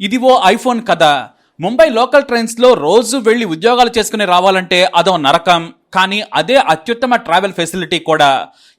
ఇది ఓ ఐఫోన్ కథ ముంబై లోకల్ ట్రైన్స్లో రోజు వెళ్ళి ఉద్యోగాలు చేసుకుని రావాలంటే అదో నరకం. కానీ అదే అత్యుత్తమ ట్రావెల్ ఫెసిలిటీ కూడా.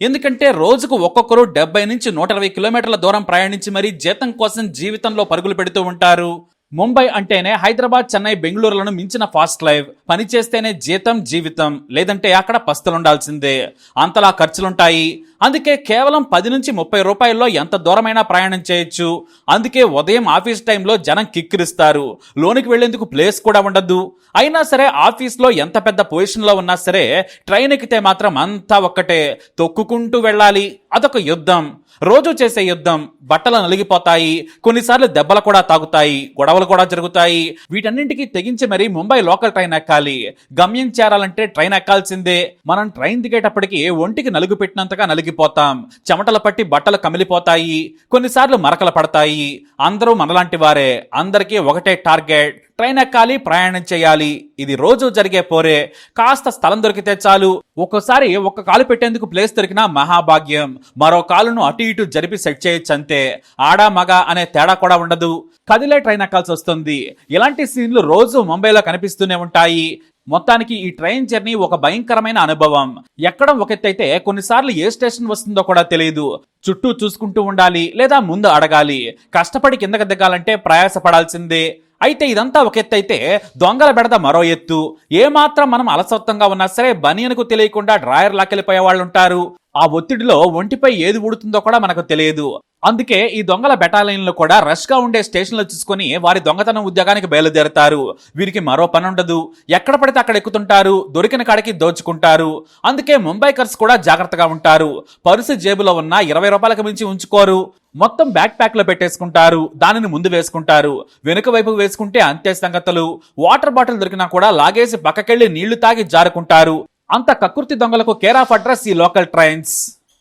ఎందుకంటే రోజుకు ఒక్కొక్కరు డెబ్బై నుంచి నూట ఇరవై కిలోమీటర్ల దూరం ప్రయాణించి మరీ జీతం కోసం జీవితంలో పరుగులు పెడుతూ ఉంటారు. ముంబై అంటేనే హైదరాబాద్ చెన్నై బెంగళూరులను మించిన ఫాస్ట్ లైఫ్ పని చేస్తేనే జీతం జీవితం. లేదంటే అక్కడ పస్తులుండాల్సిందే. అంతలా ఖర్చులుంటాయి. అందుకే కేవలం పది నుంచి ముప్పై రూపాయల్లో ఎంత దూరమైనా ప్రయాణం చేయొచ్చు. అందుకే ఉదయం ఆఫీస్ టైంలో జనం కిక్కిరిస్తారు. లోనికి వెళ్ళేందుకు ప్లేస్ కూడా ఉండదు. అయినా సరే ఆఫీస్లో ఎంత పెద్ద పొజిషన్లో ఉన్నా సరే ట్రైన్ ఎక్కితే మాత్రం అంతా ఒక్కటే. తొక్కుకుంటూ వెళ్ళాలి. అదొక యుద్ధం. రోజు చేసే యుద్ధం బట్టలు నలిగిపోతాయి కొన్నిసార్లు దెబ్బలు కూడా తాగుతాయి గొడవలు కూడా జరుగుతాయి. వీటన్నింటికి తెగించి మరీ ముంబై లోకల్ ట్రైన్ ఎక్కాలి. గమ్యం చేరాలంటే ట్రైన్ ఎక్కాల్సిందే. మనం ట్రైన్ దిగేటప్పటికి ఒంటికి నలుగు పెట్టినంతగా నలిగిపోతాం. చెమటలు పట్టి బట్టలు కమిలిపోతాయి. కొన్నిసార్లు మరకలు పడతాయి. అందరూ మనలాంటి వారే. అందరికీ ఒకటే టార్గెట్. ట్రైన్ ఎక్కాలి ప్రయాణం చేయాలి. ఇది రోజు జరిగే పోరే. కాస్త స్థలం దొరికితే చాలు. ఒక్కోసారి ఒక్క కాలు పెట్టేందుకు ప్లేస్ దొరికినా మహాభాగ్యం. మరో కాలును అటు ఇటు జరిపి సెట్ చేయొచ్చు అంతే. ఆడా మగ అనే తేడా కూడా ఉండదు. కదిలే ట్రైన్ ఎక్కాల్సి వస్తుంది. ఇలాంటి సీన్లు రోజు ముంబైలో కనిపిస్తూనే ఉంటాయి. మొత్తానికి ఈ ట్రైన్ జర్నీ ఒక భయంకరమైన అనుభవం. ఎక్కడం ఒక ఎత్తైతే కొన్నిసార్లు ఏ స్టేషన్ వస్తుందో కూడా తెలియదు. చుట్టూ చూసుకుంటూ ఉండాలి లేదా ముందు అడగాలి. కష్టపడి కిందకి దిగాలంటే ప్రయాసపడాల్సిందే. అయితే ఇదంతా ఒక ఎత్తు అయితే దొంగల బెడద మరో ఎత్తు. ఏమాత్రం మనం అలసత్వంగా ఉన్నా సరే బనియన్కు తెలియకుండా డ్రాయర్ లాకెళ్ళిపోయే వాళ్ళు ఉంటారు ఆ ఒత్తిడిలో ఒంటిపై ఏది ఊడుతుందో కూడా మనకు తెలియదు. అందుకే ఈ దొంగల బెటాలియన్లు కూడా రష్గా ఉండే స్టేషన్లు చూసుకొని వారి దొంగతనం ఉద్యోగానికి బయలుదేరతారు. వీరికి మరో పని ఉండదు. ఎక్కడ పడితే అక్కడ ఎక్కుతుంటారు. దొరికిన కాడికి దోచుకుంటారు. అందుకే ముంబైకర్స్ కూడా జాగ్రత్తగా ఉంటారు. పరుసు జేబులో ఉన్న ఇరవై రూపాయలకు మించి ఉంచుకోరు. మొత్తం బ్యాక్ ప్యాక్లో పెట్టేసుకుంటారు దానిని ముందు వేసుకుంటారు. వెనుక వైపు వేసుకుంటే అంతే సంగతులు. వాటర్ బాటిల్ దొరికినా కూడా లాగేసి పక్కకెళ్ళి నీళ్ళు తాగి జారుకుంటారు. అంత కకృతి దొంగలకు కేర్ ఆఫ్ అడ్రస్ ఈ లోకల్ ట్రైన్స్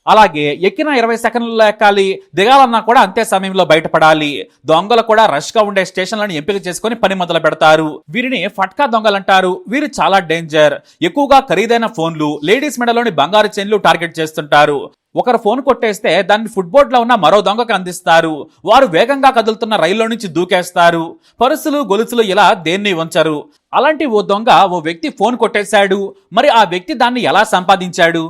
అలాగే ఎక్కిన ఇరవై సెకండ్లలో ఎక్కాలి దిగాలన్నా కూడా అంతే సమయంలో బయటపడాలి. దొంగలు కూడా రష్గా ఉండే స్టేషన్లను ఎంపిక చేసుకుని పని మొదలు పెడతారు. వీరిని ఫట్కా దొంగలు అంటారు. వీరు చాలా డేంజర్ ఎక్కువగా ఖరీదైన ఫోన్లు లేడీస్ మెడలోని బంగారు చైన్లు టార్గెట్ చేస్తుంటారు. ఒకరు ఫోన్ కొట్టేస్తే దాన్ని ఫుట్బోర్డ్లో ఉన్న మరో దొంగకు అందిస్తారు. వారు వేగంగా కదులుతున్న రైల్లో నుంచి దూకేస్తారు. పరుసులు గొలుసులు ఇలా దేన్ని ఉంచరు అలాంటి ఓ దొంగ ఓ వ్యక్తి ఫోన్ కొట్టేశాడు. మరి ఆ వ్యక్తి దాన్ని ఎలా సంపాదించాడు?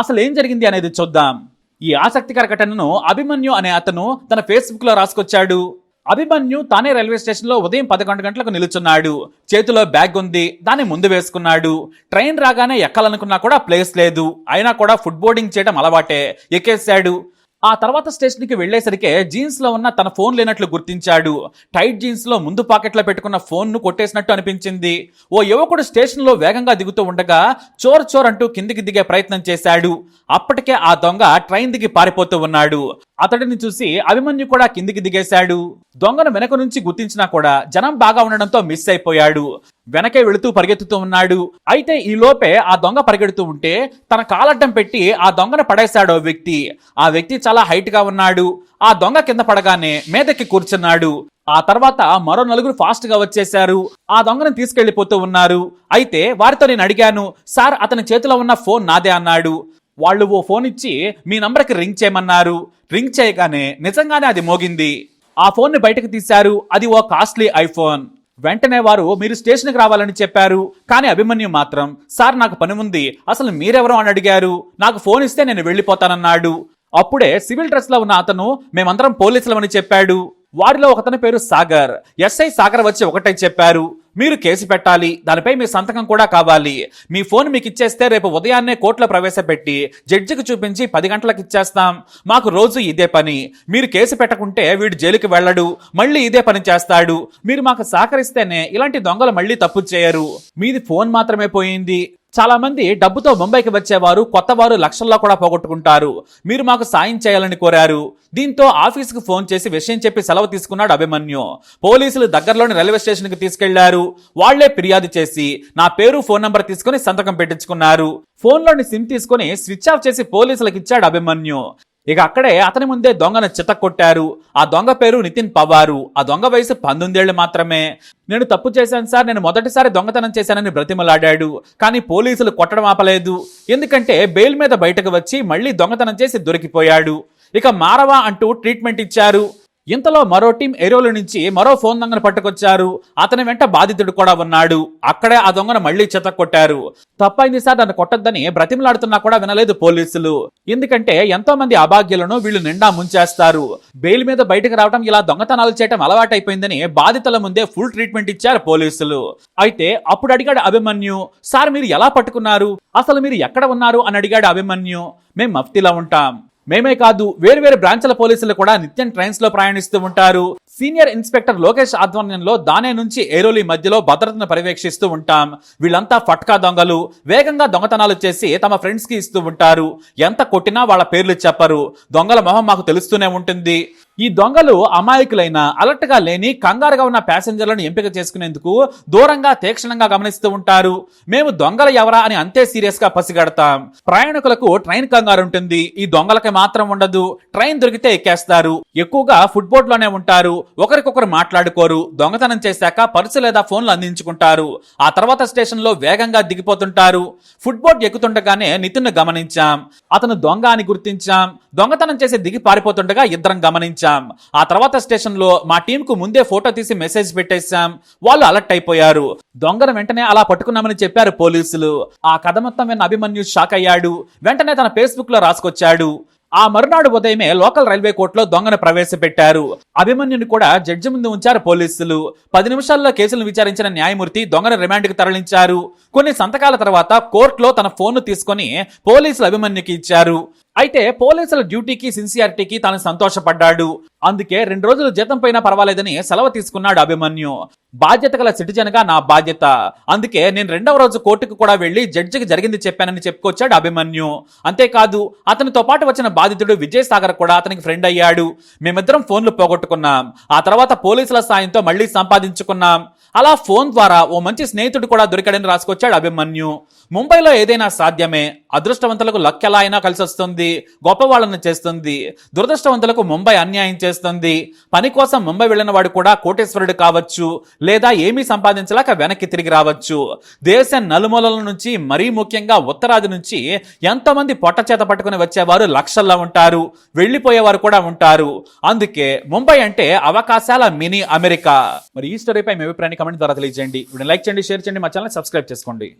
అసలు ఏం జరిగింది అనేది చూద్దాం. ఈ ఆసక్తికర ఘటనను అభిమన్యు అనే అతను తన ఫేస్బుక్లో రాసుకొచ్చాడు. అభిమన్యు తానే రైల్వే స్టేషన్లో ఉదయం పదకొండు గంటలకు నిలుచున్నాడు. చేతిలో బ్యాగ్ ఉంది. దాన్ని ముందు వేసుకున్నాడు. ట్రైన్ రాగానే ఎక్కాలనుకున్నా కూడా ప్లేస్ లేదు. అయినా కూడా ఫుడ్ బోర్డింగ్ చేయడం అలవాటే. ఎక్కేశాడు. ఆ తర్వాత స్టేషన్కి వెళ్ళేసరికే జీన్స్లో ఉన్న తన ఫోన్ లేనట్లు గుర్తించాడు. టైట్ జీన్స్లో ముందు పాకెట్లో పెట్టుకున్న ఫోన్ను కొట్టేసినట్టు అనిపించింది. ఓ యువకుడు స్టేషన్లో వేగంగా దిగుతూ ఉండగా చోర్ చోర్ అంటూ కిందికి దిగే ప్రయత్నం చేశాడు. అప్పటికే ఆ దొంగ ట్రైన్ దిగి పారిపోతూ ఉన్నాడు. అతడిని చూసి అభిమన్యు కూడా కిందికి దిగేశాడు. దొంగను వెనక నుంచి గుర్తించినా కూడా జనం బాగా ఉండడంతో మిస్ అయిపోయాడు. వెనకే వెళుతూ పరిగెత్తుతూ ఉన్నాడు. అయితే ఈ లోపే ఆ దొంగ పరిగెడుతూ ఉంటే తన కాలడ్డం పెట్టి ఆ దొంగను పడేశాడు ఓ వ్యక్తి. ఆ వ్యక్తి చాలా హైట్గా ఉన్నాడు. ఆ దొంగ కింద పడగానే మీదకి కూర్చున్నాడు. ఆ తర్వాత మరో నలుగురు ఫాస్ట్గా వచ్చేశారు. ఆ దొంగను తీసుకెళ్ళిపోతూ ఉన్నారు. అయితే వారితో నేను అడిగాను సార్ అతని చేతిలో ఉన్న ఫోన్ నాదే అన్నాడు. వాళ్ళు ఓ ఫోన్ ఇచ్చి మీ నంబర్కి రింగ్ చేయమన్నారు. రింగ్ చేయగానే నిజంగానే అది మోగింది. ఆ ఫోన్ని బయటకు తీశారు. అది ఓ కాస్ట్లీ ఐఫోన్. వెంటనే వారు మీరు స్టేషన్కి రావాలని చెప్పారు. కానీ అభిమన్యు మాత్రం సార్ నాకు పని ఉంది. అసలు మీరెవరో? అని అడిగారు. నాకు ఫోన్ ఇస్తే నేను వెళ్ళిపోతానన్నాడు. అప్పుడే సివిల్ డ్రెస్లో ఉన్న అతను మేమందరం పోలీసులమని చెప్పాడు. వారిలో ఒకతని పేరు సాగర్. ఎస్ఐ సాగర్ వచ్చి ఒకటే చెప్పారు. మీరు కేసు పెట్టాలి దానిపై మీ సంతకం కూడా కావాలి. మీ ఫోన్ మీకు ఇచ్చేస్తే రేపు ఉదయాన్నే కోర్టులో ప్రవేశపెట్టి జడ్జికి చూపించి పది గంటలకు ఇచ్చేస్తాం. మాకు రోజు ఇదే పని. మీరు కేసు పెట్టకుంటే వీడు జైలుకి వెళ్ళడు మళ్ళీ ఇదే పని చేస్తాడు. మీరు మాకు సహకరిస్తేనే ఇలాంటి దొంగలు మళ్ళీ తప్పు చేయరు. మీది ఫోన్ మాత్రమే పోయింది. చాలామంది డబ్బుతో ముంబైకి వచ్చేవారు కొత్తవారు లక్షల్లో కూడా పోగొట్టుకుంటారు. మీరు మాకు సాయం చేయాలని కోరారు. దీంతో ఆఫీసుకు ఫోన్ చేసి విషయం చెప్పి సెలవు తీసుకున్నాడు అభిమన్యు. పోలీసులు దగ్గరలోని రైల్వే స్టేషన్కి తీసుకెళ్ళారు. వాళ్ళే ఫిర్యాదు చేసి నా పేరు ఫోన్ నంబర్ తీసుకుని సంతకం పెట్టించుకున్నారు. ఫోన్లోని సిమ్ తీసుకుని స్విచ్ ఆఫ్ చేసి పోలీసులకు ఇచ్చాడు అభిమన్యు. ఇక అక్కడే అతని ముందే దొంగను చిత కొట్టారు ఆ దొంగ పేరు నితిన్ పవారు ఆ దొంగ వయసు పంతొమ్మిదేళ్ళు మాత్రమే. నేను తప్పు చేశాను సార్. నేను మొదటిసారి దొంగతనం చేశానని బ్రతిమలాడాడు. కానీ పోలీసులు కొట్టడం ఆపలేదు. ఎందుకంటే బెయిల్ మీద బయటకు వచ్చి మళ్ళీ దొంగతనం చేసి దొరికిపోయాడు. ఇక మారవా అంటూ ట్రీట్మెంట్ ఇచ్చారు. ఇంతలో మరో టీం ఎరువుల నుంచి మరో ఫోన్ దొంగను పట్టుకొచ్చారు. అతని వెంట బాధితుడు కూడా ఉన్నాడు. అక్కడే ఆ దొంగను మళ్ళీ చెత్త కొట్టారు. తప్పైంది సార్ నన్ను కొట్టొద్దని బ్రతిమలాడుతున్నా కూడా వినలేదు పోలీసులు. ఎందుకంటే ఎంతో మంది అభాగ్యులను వీళ్ళు నిండా ముంచేస్తారు. బెయిల్ మీద బయటకు రావడం ఇలా దొంగతనాలు చేయడం అలవాటైపోయిందని బాధితుల ముందే ఫుల్ ట్రీట్మెంట్ ఇచ్చారు పోలీసులు. అయితే అప్పుడు అడిగాడు అభిమన్యు సార్ మీరు ఎలా పట్టుకున్నారు? అసలు మీరు ఎక్కడ ఉన్నారు? అని అడిగాడు అభిమన్యు. మేము మఫ్తిలా ఉంటాం. మేమే కాదు వేర్వేరు బ్రాంచ్ల పోలీసులు కూడా నిత్యం ట్రైన్స్లో ప్రయాణిస్తూ ఉంటారు. సీనియర్ ఇన్స్పెక్టర్ లోకేష్ ఆధ్వర్యంలో దానే నుంచి ఏరోలి మధ్యలో భద్రతను పర్యవేక్షిస్తూ ఉంటాం. వీళ్ళంతా ఫట్కా దొంగలు. వేగంగా దొంగతనాలు చేసి తమ ఫ్రెండ్స్కి ఇస్తూ ఉంటారు. ఎంత కొట్టినా వాళ్ళ పేర్లు చెప్పరు. దొంగల మొహం మాకు తెలుస్తూనే ఉంటుంది. ఈ దొంగలు అమాయకులైన అలర్ట్గా లేని కంగారుగా ఉన్న ప్యాసింజర్లను ఎంపిక చేసుకునేందుకు దూరంగా తీక్షణంగా గమనిస్తూ ఉంటారు. మేము దొంగలు ఎవరా అని అంతే సీరియస్గా పసిగడతాం. ప్రయాణికులకు ట్రైన్ కంగారు ఉంటుంది. ఈ దొంగలకి మాత్రం ఉండదు. ట్రైన్ దొరికితే ఎక్కేస్తారు. ఎక్కువగా ఫుట్ బోర్డ్లోనే ఉంటారు. ఒకరికొకరు మాట్లాడుకోరు. దొంగతనం చేశాక పర్సు లేదా ఫోన్లు అందించుకుంటారు. ఆ తర్వాత స్టేషన్లో వేగంగా దిగిపోతుంటారు. ఫుట్ బోర్డ్ ఎక్కుతుండగానే నితిన్ గమనించాం. అతను దొంగ అని గుర్తించాం. దొంగతనం చేసి దిగి పారిపోతుండగా ఇద్దరం గమనించాం. ఆ తర్వాత స్టేషన్లో మా టీం కు ముందే ఫోటో తీసి మెసేజ్ పెట్టేశాం. వాళ్ళు అలర్ట్ అయిపోయారు. దొంగను వెంటనే అలా పట్టుకున్నామని చెప్పారు పోలీసులు. ఆ కథ మొత్తం విన్న అభిమన్యు షాక్ అయ్యాడు. వెంటనే తన ఫేస్బుక్లో రాసుకొచ్చాడు. ఆ మరునాడు ఉదయమే లోకల్ రైల్వే కోర్టులో దొంగను ప్రవేశపెట్టారు. అభిమన్యుని కూడా జడ్జి ముందు ఉంచారు పోలీసులు. పది నిమిషాల్లో కేసులను విచారించిన న్యాయమూర్తి దొంగను రిమాండ్కి తరలించారు. కొన్ని సంతకాల తర్వాత కోర్టులో తన ఫోన్ను తీసుకొని పోలీసులు అభిమన్యుకి ఇచ్చారు. అయితే పోలీసుల డ్యూటీకి సిన్సియారిటీకి తాను సంతోషపడ్డాడు. అందుకే రెండు రోజులు జీతం పైన పర్వాలేదని సెలవు తీసుకున్నాడు అభిమన్యు. బాధ్యత గల సిటిజన్గా నా బాధ్యత. అందుకే నేను రెండవ రోజు కోర్టుకు కూడా వెళ్ళి జడ్జికి జరిగింది చెప్పానని చెప్పుకొచ్చాడు అభిమన్యు. అంతేకాదు అతనితో పాటు వచ్చిన బాధితుడు విజయ్ సాగర్ కూడా అతనికి ఫ్రెండ్ అయ్యాడు. మేమిద్దరం ఫోన్లు పోగొట్టుకున్నాం. ఆ తర్వాత పోలీసుల సాయంతో మళ్ళీ సంపాదించుకున్నాం. అలా ఫోన్ ద్వారా ఓ మంచి స్నేహితుడు కూడా దొరికాడని రాసుకొచ్చాడు అభిమన్యు. ముంబైలో ఏదైనా సాధ్యమే. అదృష్టవంతులకు లక్ ఎలా అయినా కలిసి వస్తుంది గొప్పవాళ్ళను చేస్తుంది. దురదృష్టవంతులకు ముంబై అన్యాయం చేస్తుంది. పని కోసం ముంబై వెళ్ళిన వాడు కూడా కోటేశ్వరుడు కావచ్చు లేదా ఏమీ సంపాదించలేక వెనక్కి తిరిగి రావచ్చు. దేశ నలుమూలల నుంచి మరీ ముఖ్యంగా ఉత్తరాది నుంచి ఎంతమంది పొట్ట చేత పట్టుకుని వచ్చేవారు లక్షల్లో ఉంటారు వెళ్ళిపోయేవారు కూడా ఉంటారు. అందుకే ముంబై అంటే అవకాశాల మినీ అమెరికా. మరి ఈ స్టోరీపై మీ అభిప్రాయాన్ని కమెంట్ ద్వారా తెలియజేయండి. లైక్ చేయండి షేర్ చేయండి మా ఛానల్ సబ్స్క్రైబ్ చేసుకోండి.